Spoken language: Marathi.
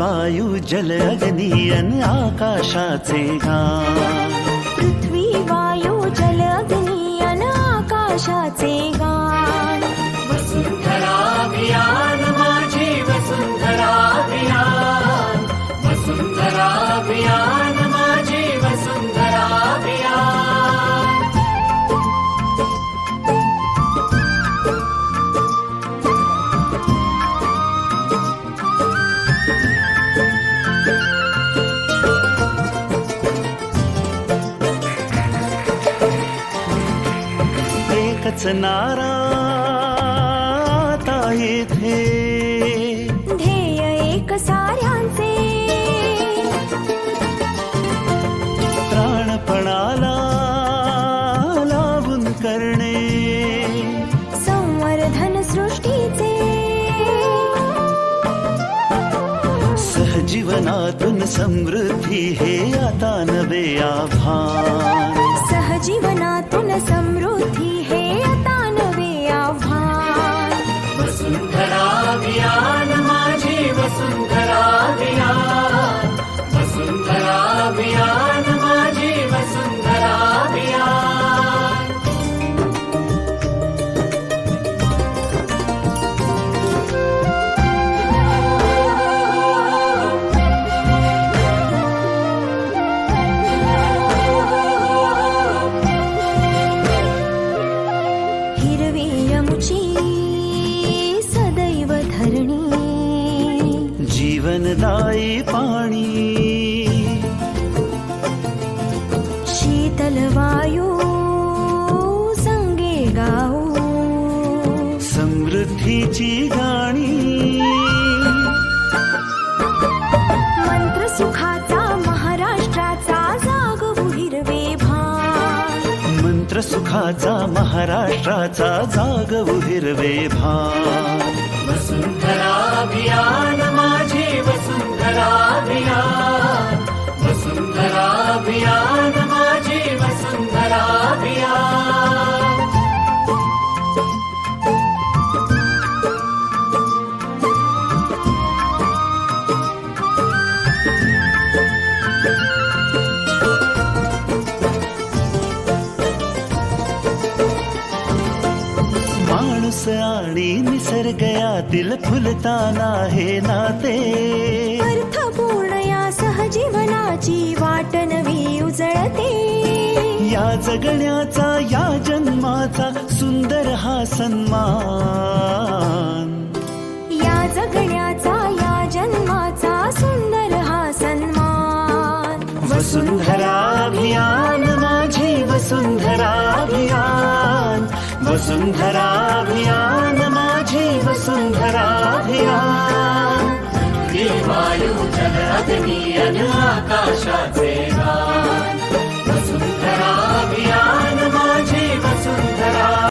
वायू जल अग्नी अन आकाशाचे गान पृथ्वी वायू जल अग्नी अन आकाशाचे गान वसुंधरा अभियान माझी वसुंधरा अभियान वसुंधरा अभियान नारा आता येथे ध्येय एक साऱ्यांचे. प्राणपणाला लावून करणे. संवर्धन सृष्टीचे. सहजीवनातून समृद्धी हे आता नवे आभान सहजीवनातून समृद्धी. जीवनदायी पाणी। शीतल वायू संगे गाऊ। समृद्धीची गाणी। मंत्र सुखाचा महाराष्ट्राचा जागवू हिरवे मंत्र सुखाचा महाराष्ट्राचा जागवू हिरवे भान। माणूस आणि निसर्ग यातील फुलताना हे नाते. अर्थपूर्ण या सहजीवनाची वाट नवी उजळते. या जगण्याचा या जन्माचा सुंदर हा सन्मान. या जगण्याचा या जन्माचा सुंदर हा सन्मान. वसुंधरा अभियान माझी वसुंधरा वसुन्धराभियान माझे वसुन्धराभियान वायु जल अग्नि आकाशाचे वसुन्धराभियाग्निकाशदेवा